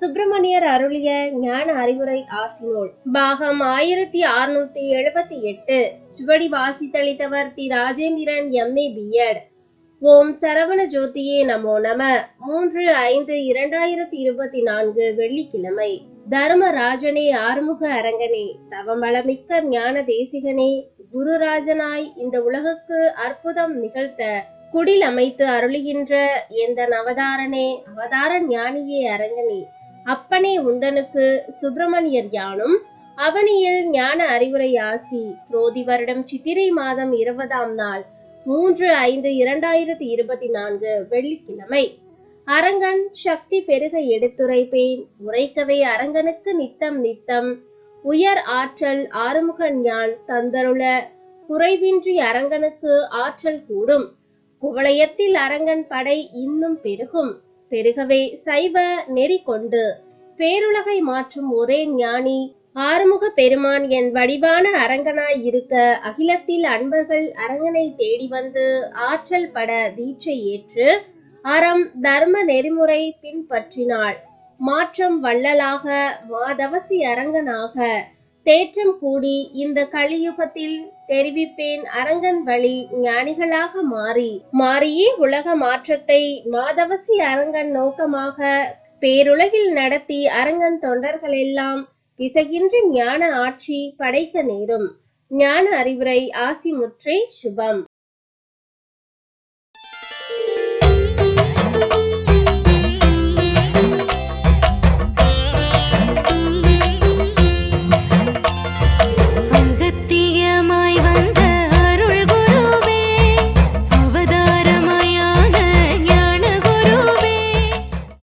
சுப்பிரமணியர் அருளிய ஞான அறிவுரை ஆசினோல் பாகம் ஆயிரத்தி அறுநூத்தி எழுபத்தி எட்டு. சுவடி வாசித்தளித்தவர் தி ராஜேந்திரன் எம்ஏ பிஎட் ஓம் சரவண ஜோதியே நமோ நம. மூன்று ஐந்து இரண்டாயிரத்தி இருபத்தி நான்கு வெள்ளிக்கிழமை. தர்மராஜனே ஆறுமுக அரங்கனே. தவமளமிக்க ஞான தேசிகனே. குருராஜனாய் இந்த உலகுக்கு அற்புதம் நிகழ்த்த குடில் அமைத்து அருளுகின்ற எந்த அவதாரனே? அவதார ஞானியே அரங்கனே. அப்பனே உண்டனுக்கு சுப்பிரமணியர் யானும் அவனியில் ஞான அறிவுரை ஆசி. வருடம் சித்திரை மாதம் இருபதாம் நாள் மூன்று ஐந்து இரண்டாயிரத்தி இருபத்தி நான்கு வெள்ளிக்கிழமை. அரங்கன் சக்தி பெருக எடுத்துரைப்பேன். உரைக்கவே அரங்கனுக்கு நித்தம் நித்தம். உயர் ஆற்றல் ஆறுமுக ஞான் தந்தருள குறைவின்றி அரங்கனுக்கு ஆற்றல் கூடும். குவளையத்தில் அரங்கன் படை இன்னும் பெருகும். பெருகவே சைவ நெறி கொண்டு. பேருலகை மாற்றும் ஒரே ஞானி ஆறுமுக பெருமான் என் வடிவான அரங்கனாய் இருக்க அகிலத்தில் அன்பர்கள் அரங்கனை தேடி வந்து ஆற்றல் பட தீட்சை ஏற்று அறம் தர்ம நெறிமுறை பின்பற்றினாள். மாற்றம் வள்ளலாக மாதவசி அரங்கனாக தேற்றம் கூடி இந்த கலியுகத்தில் தெரிவிப்பேன் அரங்கன் வழி ஞானிகளாக மாறி. மாறியே உலக மாற்றத்தை மாதவசி அரங்கன் நோக்கமாக பேருலகில் நடத்தி அரங்கன் தொண்டர்கள் எல்லாம் விசகின்றி ஞான ஆட்சி படைக்க நேரும். ஞான அறிவுரை ஆசிமுற்றே சுபம்.